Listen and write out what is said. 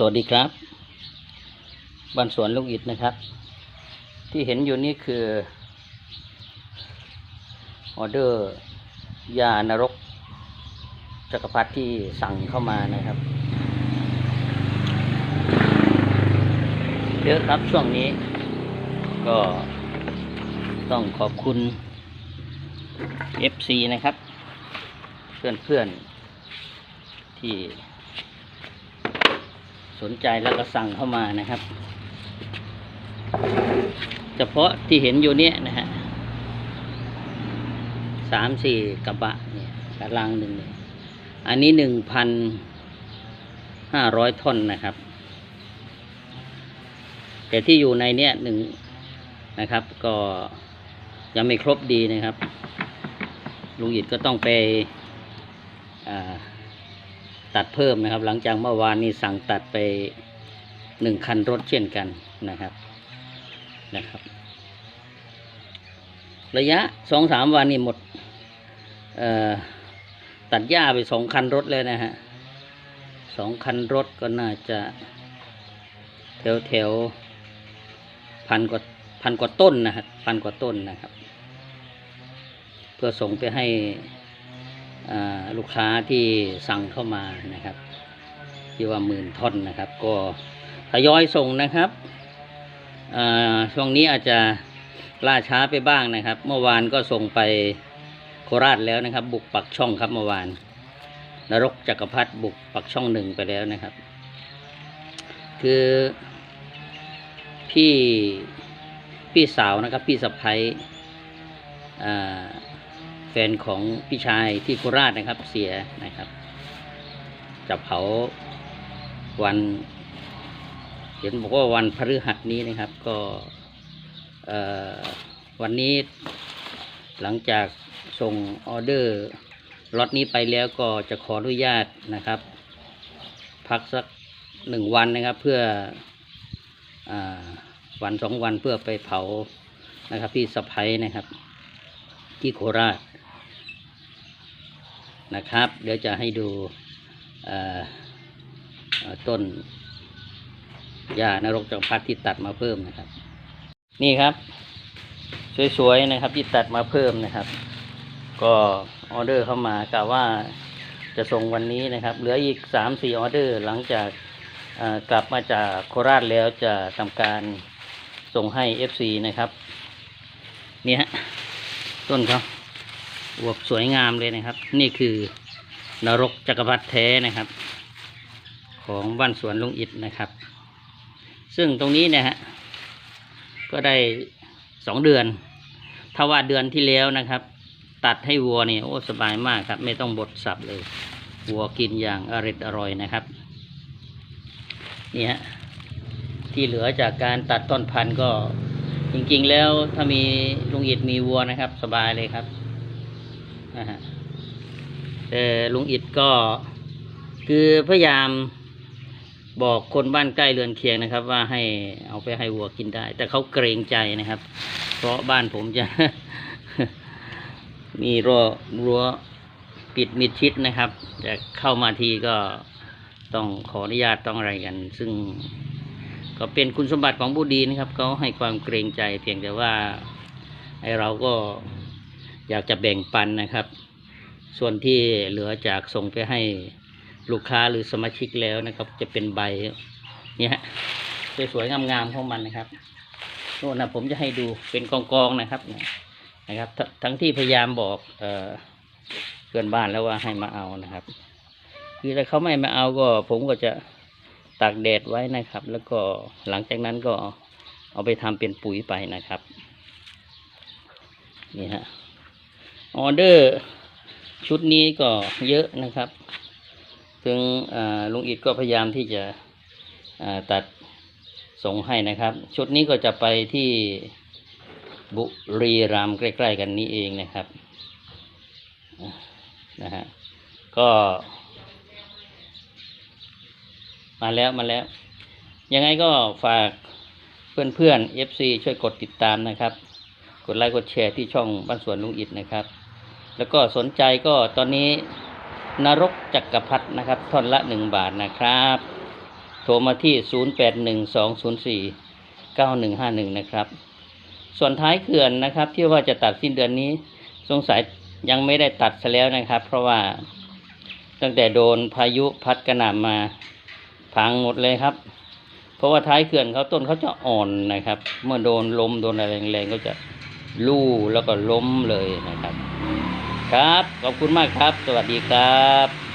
สวัสดีครับบ้านสวนลูกอิดนะครับ ที่เห็นอยู่นี่คือออเดอร์ยานรกจักรพรรดิที่สั่งเข้ามานะครับเยอะครับช่วงนี้ ก็ต้องขอบคุณ FC นะครับ เพื่อนๆที่ สนใจแล้วก็สั่งเข้ามานะครับ เฉพาะที่เห็นอยู่เนี่ยนะฮะสามสี่กระบะเนี่ยกระลังหนึ่งเนี่ยอันนี้หนึ่งพันห้าร้อยท่อนนะครับ แต่ที่อยู่ในเนี่ยหนึ่งนะครับ ก็ยังไม่ครบดีนะครับลุงอิดก็ต้องไปอ่า ตัดเพิ่มนะครับ หลังจากเมื่อวานนี้สั่งตัดไปหนึ่งคันรถเช่นกันนะครับนะครับ ระยะสองสามวันนี้หมดเอ่อตัดหญ้าไปสองคันรถเลยนะฮะสองคันรถก็น่าจะ แถวแถวพันกว่าพันกว่าต้นนะครับพันกว่าต้นนะครับ เพื่อส่งไปให้ ลูกค้าที่สั่งเข้ามานะครับ ที่ว่าหมื่นท่อนนะครับ ก็ทยอยส่งนะครับช่วงนี้อาจจะล่าช้าไปบ้างนะครับ เมื่อวานก็ส่งไปโคราชแล้วนะครับ บุกปักช่องครับเมื่อวาน นรกจักรพรรดิบุกปักช่องหนึ่งไปแล้วนะครับ คือพี่พี่สาวนะครับ พี่สะพ้ายอ่า แฟนของพี่ชายที่โคราชนะครับเสียนะครับ จะเผาวัน เห็นบอกว่าวันพฤหัสนี้นะครับ ก็วันนี้หลังจากส่งออเดอร์ล็อตนี้ไปแล้วก็จะขออนุญาตนะครับ พักสักหนึ่งวันนะครับ เพื่ออวันสองวันเพื่อไปเผานะครับพี่สะพ้ยนะครับ ที่โคราช นะครับ เดี๋ยวจะให้ดูต้นหญ้านรกจักรพรรดิที่ตัดมาเพิ่มนะครับ นี่ครับ สวยๆนะครับที่ตัดมาเพิ่มนะครับ ก็ออเดอร์เข้ามากะว่าจะส่งวันนี้นะครับ เหลืออีกสามสี่ออเดอร์หลังจากกลับมาจากโคราชแล้วจะทำการส่งให้ FC นะครับ เนี่ยฮะต้นเขา อวบสวยงามเลยนะครับ นี่คือนรกจักรพรรดิแท้นะครับ ของบ้านสวนลุงอิดนะครับ ซึ่งตรงนี้เนะฮะก็ได้สองเดือน ถ้าว่าเดือนที่แล้วนะครับ ตัดให้วัวนี่โอ้สบายมากครับ ไม่ต้องบดสับเลยวัวกินอย่างอร่อยอร่อยนะครับนี่ฮะที่เหลือจากการตัดต้นพันธุ์ก็จริงๆแล้วถ้ามีลุงอิดมีวัวนะครับ สบายเลยครับ นะฮะแต่ลุงอิดก็คือพยายามบอกคนบ้านใกล้เรือนเคียงนะครับ ว่าให้เอาไปให้วัวกินได้ แต่เขาเกรงใจนะครับ เพราะบ้านผมจะ มีรั้วรั้วปิดมิดชิดนะครับจะเข้ามาทีก็ต้องขออนุญาตต้องอะไรกัน ซึ่งก็เป็นคุณสมบัติของผู้ดีนะครับเขาให้ความเกรงใจเพียงแต่ว่าไอเราก็ อยากจะแบ่งปันนะครับ ส่วนที่เหลือจากส่งไปให้ลูกค้าหรือสมาชิกแล้วนะครับ จะเป็นใบเนี่ยฮะสวยๆงามๆของมันนะครับโน่นนะผมจะให้ดูเป็นกองๆนะครับนะครับ ทั้งที่พยายามบอกเอ่อเพื่อนบ้านแล้วว่าให้มาเอานะครับ คือถ้าเขาไม่มาเอาก็ ผมก็จะตากแดดไว้นะครับ แล้วก็หลังจากนั้นก็เอาไปทำเป็นปุ๋ยไปนะครับนี่ฮะ ออเดอร์ชุดนี้ก็เยอะนะครับถึงอ่าลุงอิดก็พยายามที่จะตัดส่งให้นะครับ ชุดนี้ก็จะไปที่บุรีรัมย์ใกล้ๆกันนี้เองนะครับนะฮะก็ มาแล้วมาแล้ว ยังไงก็ฝากเพื่อนๆ FC ช่วยกดติดตามนะครับ กดไลค์กดแชร์ที่ช่องบ้านสวนลุงอิดนะครับ แล้วก็สนใจก็ตอนนี้นรกจักรพรรดินะครับท่อนละหนึ่งบาทนะครับ โทรมาที่ 0812049151 นะครับ ส่วนท้ายเขื่อนนะครับ ที่ว่าจะตัดสิ้นเดือนนี้สงสัยยังไม่ได้ตัดซะแล้วนะครับ เพราะว่าตั้งแต่โดนพายุพัดกระหน่ำมาพังหมดเลยครับ เพราะว่าท้ายเขื่อนเขาต้นเขาจะอ่อนนะครับ เมื่อโดนลมโดนอะไรแรงๆก็จะ ลู่แล้วก็ล้มเลยนะครับ ครับ ขอบคุณมากครับ สวัสดีครับ